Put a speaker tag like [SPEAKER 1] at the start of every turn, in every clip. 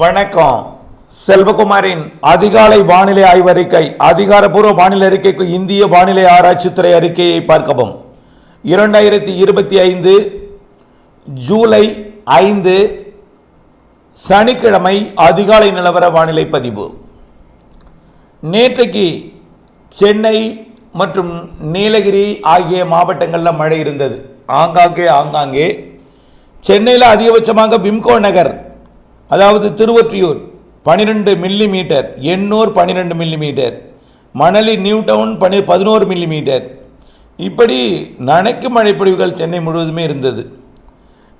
[SPEAKER 1] வணக்கம். செல்வகுமாரின் அதிகாலை வானிலை ஆய்வறிக்கை அதிகாரப்பூர்வ வானிலை அறிக்கைக்கு இந்திய வானிலை ஆராய்ச்சித்துறை அறிக்கையை பார்க்கவும். இரண்டாயிரத்தி இருபத்தி ஐந்து ஜூலை ஐந்து சனிக்கிழமை அதிகாலை நிலவர வானிலை பதிவு. நேற்றைக்கு சென்னை மற்றும் நீலகிரி ஆகிய மாவட்டங்களில் மழை இருந்தது. ஆங்காங்கே ஆங்காங்கே. சென்னையில் அதிகபட்சமாக பிம்கோ நகர் அதாவது திருவொற்றியூர் பன்னிரெண்டு மில்லி மீட்டர் எண்ணூர் பன்னிரெண்டு millimetre Manali new town பனி பதினோரு மில்லி மீட்டர் இப்படி நனைக்கும் மழைப்பொழிவுகள் சென்னை முழுவதுமே இருந்தது.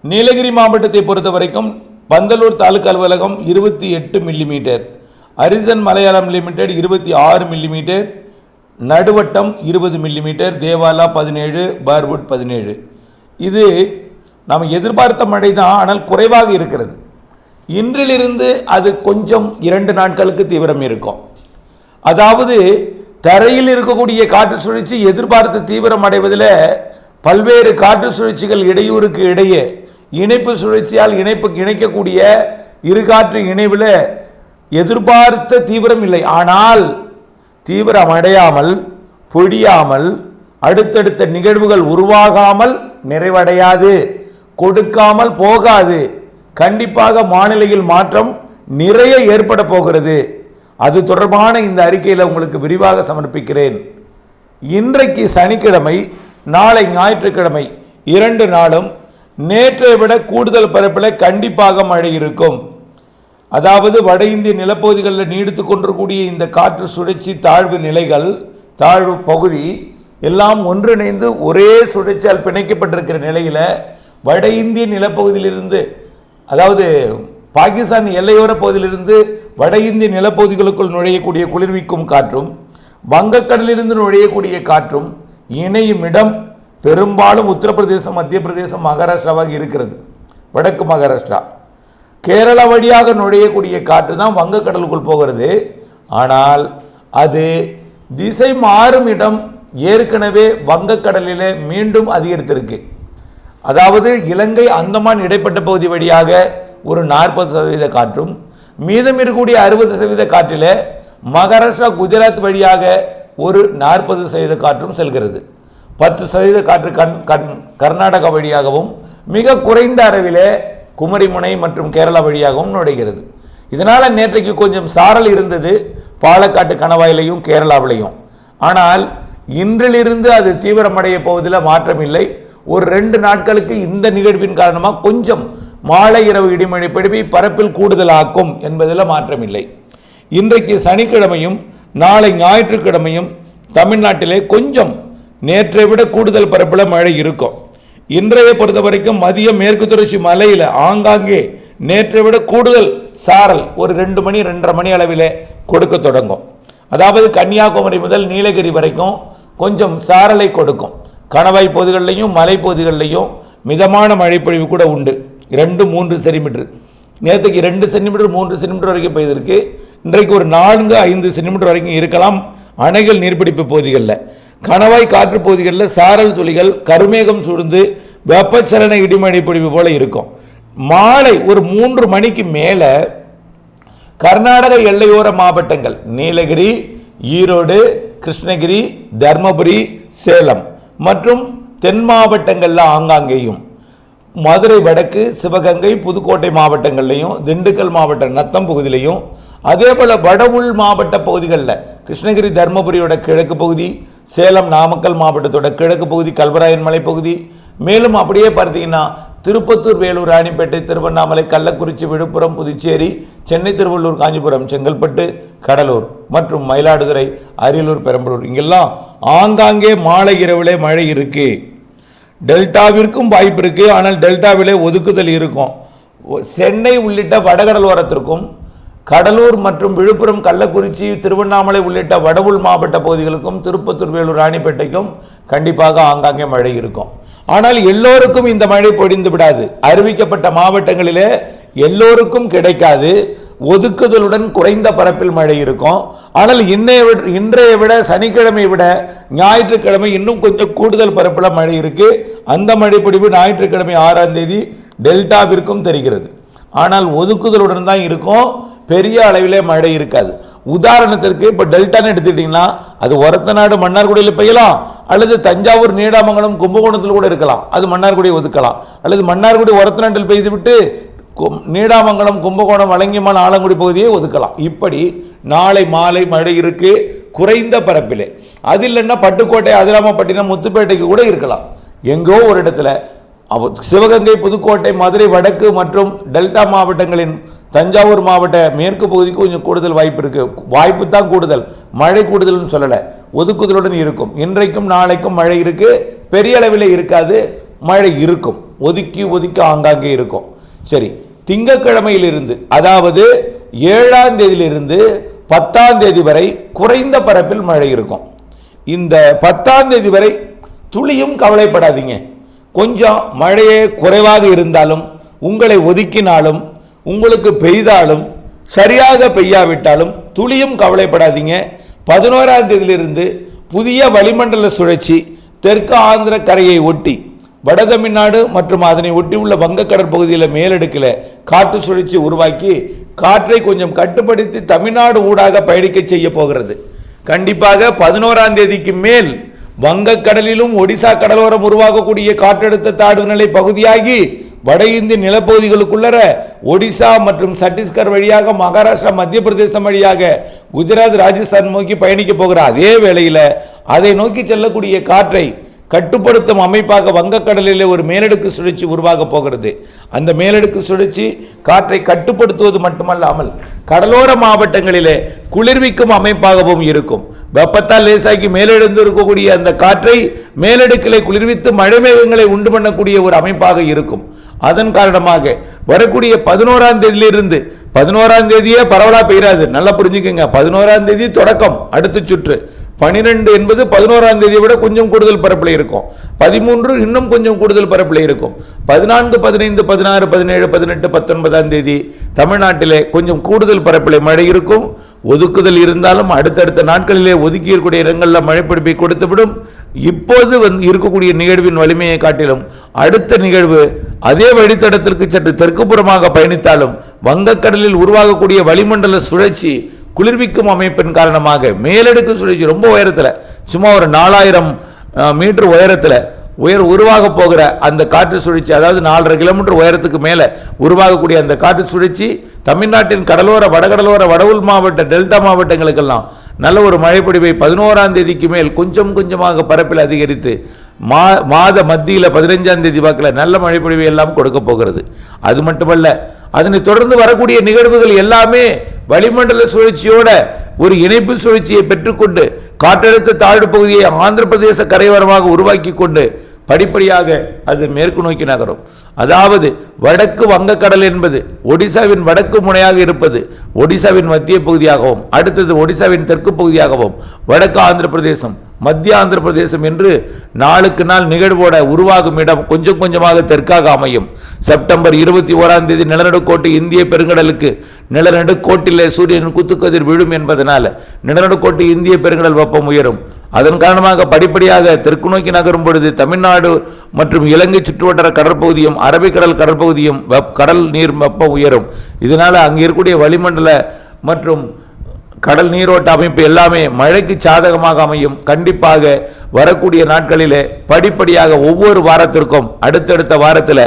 [SPEAKER 1] நீலகிரி மாவட்டத்தை பொறுத்த வரைக்கும் பந்தலூர் தாலுக்கா அலுவலகம் இருபத்தி எட்டு மில்லிமீட்டர் அரிசன் மலையாளம் லிமிடெட் இருபத்தி ஆறு மில்லிமீட்டர் நடுவட்டம் இருபது மில்லிமீட்டர் தேவாலா பதினேழு பார்வுட் பதினேழு. இது நாம் எதிர்பார்த்த மழை தான் ஆனால் குறைவாக இருக்கிறது. இன்றிலிருந்து அது கொஞ்சம் இரண்டு நாட்களுக்கு தீவிரம் இருக்கும். அதாவது தரையில் இருக்கக்கூடிய காற்று சுழற்சி எதிர்பார்த்த தீவிரம் அடைவதில் பல்வேறு காற்று சுழற்சிகள் இடையூறுக்கு இடையே இணைப்பு சுழற்சியால் இணைப்பு இணைக்கக்கூடிய இரு காற்று இணைவில் எதிர்பார்த்த தீவிரம் இல்லை. ஆனால் தீவிரம் அடையாமல் பொடியாமல் அடுத்தடுத்த நிகழ்வுகள் உருவாகாமல் நிறைவடையாது. கொடுக்காமல் போகாது. கண்டிப்பாக வானிலையில் மாற்றம் நிறைய ஏற்பட போகிறது. அது தொடர்பான இந்த அறிக்கையில் உங்களுக்கு விரிவாக சமர்ப்பிக்கிறேன். இன்றைக்கு சனிக்கிழமை நாளை ஞாயிற்றுக்கிழமை இரண்டு நாளும் நேற்றை விட கூடுதல் பரப்பில் கண்டிப்பாக மழை இருக்கும். அதாவது வட இந்திய நிலப்பகுதிகளில் நீடித்து கொண்டிருக்கூடிய இந்த காற்று சுழற்சி தாழ்வு நிலைகள் தாழ்வு பகுதி எல்லாம் ஒன்றிணைந்து ஒரே சுழற்சியால் பிணைக்கப்பட்டிருக்கிற நிலையில் வட இந்திய நிலப்பகுதியிலிருந்து அதாவது பாகிஸ்தான் எல்லையோர பகுதியிலிருந்து வட இந்திய நிலப்பகுதிகளுக்குள் நுழையக்கூடிய குளிர்விக்கும் காற்றும் வங்கக்கடலிலிருந்து நுழையக்கூடிய காற்றும் இணையும் இடம் பெரும்பாலும் உத்தரப்பிரதேசம் மத்திய பிரதேசம் மகாராஷ்டிராவாக இருக்கிறது. வடக்கு மகாராஷ்டிரா. கேரளா வழியாக நுழையக்கூடிய காற்று தான் வங்கக்கடலுக்குள் போகிறது. ஆனால் அது திசை மாறும் இடம் ஏற்கனவே வங்கக்கடலில் மீண்டும் அதிகரித்திருக்கு. அதாவது இலங்கை அந்தமான் இடைப்பட்ட பகுதி வழியாக ஒரு நாற்பது சதவீத காற்றும் மீதம் இருக்கக்கூடிய அறுபது சதவீத காற்றில் மகாராஷ்டிரா குஜராத் வழியாக ஒரு நாற்பது சதவீத காற்றும் செல்கிறது. பத்து சதவீத காற்று கண் கண் கர்நாடகா வழியாகவும் மிக குறைந்த அளவில் குமரிமுனை மற்றும் கேரளா வழியாகவும் நுழைகிறது. இதனால் நேற்றைக்கு கொஞ்சம் சாரல் இருந்தது பாலக்காட்டு கணவாயிலையும் கேரளாவிலையும். ஆனால் இன்றிலிருந்து அது தீவிரமடைய போவதில் மாற்றமில்லை. ஒரு ரெண்டு நாட்களுக்கு இந்த நிகழ்வின் காரணமாக கொஞ்சம் மாலை இரவு இடிமழை பிடிப்பை பரப்பில் கூடுதலாக்கும் என்பதில் மாற்றமில்லை. இன்றைக்கு சனிக்கிழமையும் நாளை ஞாயிற்றுக்கிழமையும் தமிழ்நாட்டிலே கொஞ்சம் நேற்றை விட கூடுதல் பரப்பில் மழை இருக்கும். இன்றைய பொறுத்த வரைக்கும் மதியம் மேற்கு தொடர்ச்சி மலையில் ஆங்காங்கே நேற்றை விட கூடுதல் சாரல் ஒரு ரெண்டு மணி ரெண்டரை மணி அளவிலே கொடுக்க தொடங்கும். அதாவது கன்னியாகுமரி முதல் நீலகிரி வரைக்கும் கொஞ்சம் சாரலை கொடுக்கும். கணவாய் பகுதிகளிலையும் மலைப்பகுதிகளிலையும் மிதமான மழைப்பொழிவு கூட உண்டு. ரெண்டு மூன்று சென்டிமீட்டர். நேற்றுக்கு ரெண்டு சென்டிமீட்டர் மூன்று சென்டிமீட்டர் வரைக்கும் பெய்திருக்கு. இன்றைக்கு ஒரு நான்கு ஐந்து சென்டிமீட்டர் வரைக்கும் இருக்கலாம். அணைகள் நீர்பிடிப்பு பகுதிகளில். கணவாய் காற்று பகுதிகளில் சாரல் துளிகள் கருமேகம் சூழ்ந்து வெப்பச்சலன இடிமழை பொழிவு போல இருக்கும். மாலை ஒரு மூன்று மணிக்கு மேலே கர்நாடக எல்லையோர மாவட்டங்கள் நீலகிரி ஈரோடு கிருஷ்ணகிரி தர்மபுரி சேலம். மற்றும் தென் மாவட்டங்களில் ஆங்காங்கேயும். மதுரை வடக்கு சிவகங்கை புதுக்கோட்டை மாவட்டங்கள்லையும் திண்டுக்கல் மாவட்ட நத்தம் பகுதியிலையும் அதே போல் வட உள் மாவட்ட பகுதிகளில் கிருஷ்ணகிரி தர்மபுரியோட கிழக்கு பகுதி சேலம் நாமக்கல் மாவட்டத்தோட கிழக்கு பகுதி கல்வராயன் மலை பகுதி மேலும் அப்படியே பார்த்தீங்கன்னா திருப்பத்தூர் வேலூர் ராணிப்பேட்டை திருவண்ணாமலை கள்ளக்குறிச்சி விழுப்புரம் புதுச்சேரி சென்னை திருவள்ளூர் காஞ்சிபுரம் செங்கல்பட்டு கடலூர் மற்றும் மயிலாடுதுறை அரியலூர் பெரம்பலூர். இங்கெல்லாம் ஆங்காங்கே மாலை இரவிலே மழை இருக்கு. டெல்டாவிற்கும் வாய்ப்பு இருக்கு. ஆனால் டெல்டாவிலே ஒதுக்குதல் இருக்கும். சென்னை உள்ளிட்ட வடகடலோரத்திற்கும் கடலூர் மற்றும் விழுப்புரம் கள்ளக்குறிச்சி திருவண்ணாமலை உள்ளிட்ட வடவுள் மாவட்ட பகுதிகளுக்கும் திருப்பத்தூர் வேலூர் ராணிப்பேட்டைக்கும் கண்டிப்பாக ஆங்காங்கே மழை இருக்கும். ஆனால் எல்லோருக்கும் இந்த மழை பொழிந்து விடாது. அறிவிக்கப்பட்ட மாவட்டங்களிலே எல்லோருக்கும் கிடைக்காது. ஒதுக்குதலுடன் குறைந்த பரப்பில் மழை இருக்கும். ஆனால் இன்னைய விட இன்றைய விட சனிக்கிழமை விட ஞாயிற்றுக்கிழமை இன்னும் கொஞ்சம் கூடுதல் பரப்பில் மழை இருக்கு. அந்த மழை பொழிவு ஞாயிற்றுக்கிழமை ஆறாம் தேதி டெல்டாவிற்கும் தெரிகிறது. ஆனால் ஒதுக்குதலுடன் தான் இருக்கும். பெரிய அளவிலே மழை இருக்காது. உதாரணத்திற்கு இப்போ டெல்டான்னு எடுத்துக்கிட்டிங்கன்னா அது ஒரத்தநாடு மன்னார்குடியில் பெய்யலாம் அல்லது தஞ்சாவூர் நீடாமங்கலம் கும்பகோணத்தில் கூட இருக்கலாம். அது மன்னார்குடியை ஒதுக்கலாம். அல்லது மன்னார்குடி ஒரத்தநாட்டில் பெய்துவிட்டு கும்- நீடாமங்கலம் கும்பகோணம் வழங்கியமான ஆலங்குடி பகுதியை ஒதுக்கலாம். இப்படி நாளை மாலை மழை இருக்கு குறைந்த பரப்பிலே. அது இல்லைன்னா பட்டுக்கோட்டை அதிராமப்பட்டினம் முத்துப்பேட்டைக்கு கூட இருக்கலாம். எங்கோ ஒரு இடத்துல அவ- சிவகங்கை புதுக்கோட்டை மதுரை வடக்கு மற்றும் டெல்டா மாவட்டங்களின் தஞ்சாவூர் மாவட்ட மேற்கு பகுதிக்கு கொஞ்சம் கூடுதல் வாய்ப்பு இருக்கு. வாய்ப்பு தான் கூடுதல். மழை கூடுதல்னு சொல்லலை. ஒதுக்குதலுடன் இருக்கும். இன்றைக்கும் நாளைக்கும் மழை இருக்கு. பெரிய அளவில் இருக்காது. மழை இருக்கும். ஒதுக்கி ஒதுக்கி ஆங்காங்கே இருக்கும். சரி. திங்கக்கிழமையிலிருந்து அதாவது ஏழாம் தேதியிலிருந்து பத்தாம் தேதி வரை குறைந்த பரப்பில் மழை இருக்கும். இந்த பத்தாம் தேதி வரை துளியும் கவலைப்படாதீங்க. கொஞ்சம் மழையே குறைவாக இருந்தாலும் உங்களை ஒதுக்கினாலும் உங்களுக்கு பெய்தாலும் சரியாக பெய்யாவிட்டாலும் துளியும் கவலைப்படாதீங்க. பதினோராம் தேதியிலிருந்து புதிய வளிமண்டல சுழற்சி தெற்கு ஆந்திர கரையை ஒட்டி வட தமிழ்நாடு மற்றும் அதனை ஒட்டியுள்ள வங்கக்கடல் பகுதியில் மேலடுக்கில் காற்று சுழற்சி உருவாக்கி காற்றை கொஞ்சம் கட்டுப்படுத்தி தமிழ்நாடு ஊடாக பயணிக்க செய்ய போகிறது. கண்டிப்பாக பதினோராம் தேதிக்கு மேல் வங்கக்கடலிலும் ஒடிசா கடலோரம் உருவாகக்கூடிய காற்றழுத்த தாழ்வு நிலை பகுதியாகி வட இந்திய நிலப்பகுதிகளுக்குள்ளர ஒடிசா மற்றும் சத்தீஸ்கர் வழியாக மகாராஷ்டிரா மத்திய பிரதேசம் வழியாக குஜராத் ராஜஸ்தான் நோக்கி பயணிக்க போகிற அதே வேளையில் அதை நோக்கி செல்லக்கூடிய காற்றை கட்டுப்படுத்தும் அமைப்பாக வங்கக்கடலில் ஒரு மேலடுக்கு சுழற்சி உருவாக போகிறது. அந்த மேலடுக்கு சுழற்சி காற்றை கட்டுப்படுத்துவது மட்டுமல்லாமல் கடலோர மாவட்டங்களிலே குளிர்விக்கும் அமைப்பாகவும் இருக்கும். வெப்பத்தால் லேசாக்கி மேலெழுந்து இருக்கக்கூடிய அந்த காற்றை மேலடுக்கலை குளிர்வித்து மழை மேகங்களை உண்டு பண்ணக்கூடிய ஒரு அமைப்பாக இருக்கும். அதன் காரணமாக வரக்கூடிய பதினோராம் தேதியிலிருந்து பதினோராம் தேதியே பரவலாக பெய்யாது. நல்லா புரிஞ்சுக்கோங்க. பதினோராம் தேதி தொடக்கம் அடுத்த சுற்று. பனிரெண்டு என்பது பதினோராம் தேதியை விட கொஞ்சம் கூடுதல் பரப்பில் இருக்கும். பதிமூன்று இன்னும் கொஞ்சம் கூடுதல் பரப்பில் இருக்கும். பதினான்கு பதினைந்து பதினாறு பதினேழு பதினெட்டு பத்தொன்பதாம் தேதி தமிழ்நாட்டிலே கொஞ்சம் கூடுதல் பரப்பில் மழை இருக்கும். ஒதுக்குதல் இருந்தாலும் அடுத்தடுத்த நாட்களிலே ஒதுக்கி இருக்கக்கூடிய இடங்களில் மழைப்பிடிப்பை கொடுத்துவிடும். இப்போது வந்து இருக்கக்கூடிய நிகழ்வின் வலிமையை காட்டிலும் அடுத்த நிகழ்வு அதே வழித்தடத்திற்கு சற்று தெற்குப்புறமாக பயணித்தாலும் வங்கக்கடலில் உருவாகக்கூடிய வளிமண்டல சுழற்சி குளிர்விக்கும் அமைப்பின் காரணமாக மேலடுக்கு சுழற்சி ரொம்ப உயரத்தில் சும்மா ஒரு நாலாயிரம் மீட்டர் உயரத்தில் உயர் உருவாக போகிற அந்த காற்று சுழற்சி அதாவது நாலரை கிலோமீட்டர் உயரத்துக்கு மேலே உருவாகக்கூடிய அந்த காற்று சுழற்சி தமிழ்நாட்டின் கடலோர வடகடலோர வடவுள் மாவட்ட டெல்டா மாவட்டங்களுக்கெல்லாம் நல்ல ஒரு மழைப்பொடிவை பதினோராம் தேதிக்கு மேல் கொஞ்சம் கொஞ்சமாக பரப்பில் அதிகரித்து மா மாத மத்தியில் பதினைஞ்சாம் தேதி வாக்கில் நல்ல மழைப்பொழிவை எல்லாம் கொடுக்க போகிறது. அது மட்டுமல்ல அதனை தொடர்ந்து வரக்கூடிய நிகழ்வுகள் எல்லாமே வளிமண்டல சுழற்சியோட ஒரு இணைப்பு சுழற்சியை பெற்றுக்கொண்டு காற்றழுத்த தாழ்வு பகுதியை ஆந்திர பிரதேச கரையோரமாக உருவாக்கி கொண்டு படிப்படியாக அது மேற்கு நோக்கி நகரும். அதாவது வடக்கு வங்கக்கடல் என்பது ஒடிசாவின் வடக்கு முனையாக இருப்பது ஒடிசாவின் மத்திய பகுதியாகவும் அடுத்தது ஒடிசாவின் தெற்கு பகுதியாகவும் வடக்கு ஆந்திர பிரதேசம் மத்திய ஆந்திர பிரதேசம் என்று நாளுக்கு நாள் நிகழ்வோட உருவாகும் இடம் கொஞ்சம் கொஞ்சமாக தெற்காக அமையும். செப்டம்பர் இருபத்தி ஓராம் தேதி நிலநடுக்கோட்டு இந்திய பெருங்கடலுக்கு நிலநடுக்கோட்டிலே சூரியன் குத்துக்கதிர் விழும் என்பதனால் நிலநடுக்கோட்டு இந்திய பெருங்கடல் வெப்பம் உயரும். அதன் காரணமாக படிப்படியாக தெற்கு நோக்கி நகரும் பொழுது தமிழ்நாடு மற்றும் இலங்கை சுற்றுவட்டார கடற்பகுதியும் அரபிக்கடல் கடற்பகுதியும் வெப் கடல் நீர் வெப்பம் உயரும். இதனால் அங்கே இருக்கக்கூடிய வளிமண்டல மற்றும் கடல் நீரோட்ட அமைப்பு எல்லாமே மழைக்கு சாதகமாக அமையும். கண்டிப்பாக வரக்கூடிய நாட்களிலே படிப்படியாக ஒவ்வொரு வாரத்திற்கும் அடுத்தடுத்த வாரத்தில்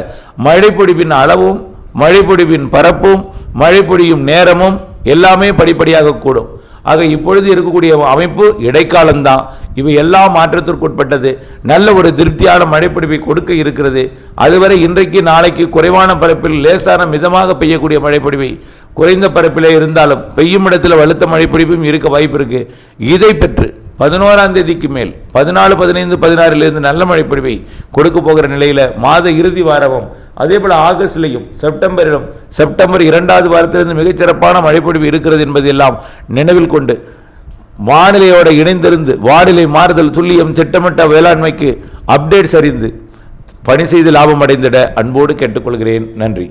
[SPEAKER 1] மழைப்பொழிவின் அளவும் மழைப்பொழிவின் பரப்பும் மழை பொழியும் நேரமும் எல்லாமே படிப்படியாக கூடும். ஆக இப்பொழுது இருக்கக்கூடிய அமைப்பு இடைக்காலம்தான். இவை எல்லா மாற்றத்திற்குட்பட்டது. நல்ல ஒரு திருப்தியான மழைப்பிடிப்பை கொடுக்க இருக்கிறது. அதுவரை இன்றைக்கு நாளைக்கு குறைவான பரப்பில் லேசான மிதமாக பெய்யக்கூடிய மழைப்பிடிவை குறைந்த பரப்பிலே இருந்தாலும் பெய்யும் இடத்தில் வலுத்த மழைப்பிடிப்பும் இருக்க வாய்ப்பு இருக்கு. இதை பெற்று பதினோராம் தேதிக்கு மேல் பதினாலு பதினைந்து பதினாறிலிருந்து நல்ல மழைப்பிடிவை கொடுக்க போகிற நிலையில் மாத இறுதி வாரமும் அதே போல் ஆகஸ்ட்லையும் செப்டம்பரிலும் செப்டம்பர் இரண்டாவது வாரத்திலிருந்து மிகச்சிறப்பான மழைப்பொழிவு இருக்கிறது என்பதெல்லாம் நினைவில் கொண்டு வானிலையோட இணைந்திருந்து வானிலை மாறுதல் துல்லியம் திட்டமிட்ட வேளாண்மைக்கு அப்டேட்ஸ் அறிந்து பணி செய்து லாபம் அடைந்திட அன்போடு கேட்டுக்கொள்கிறேன். நன்றி.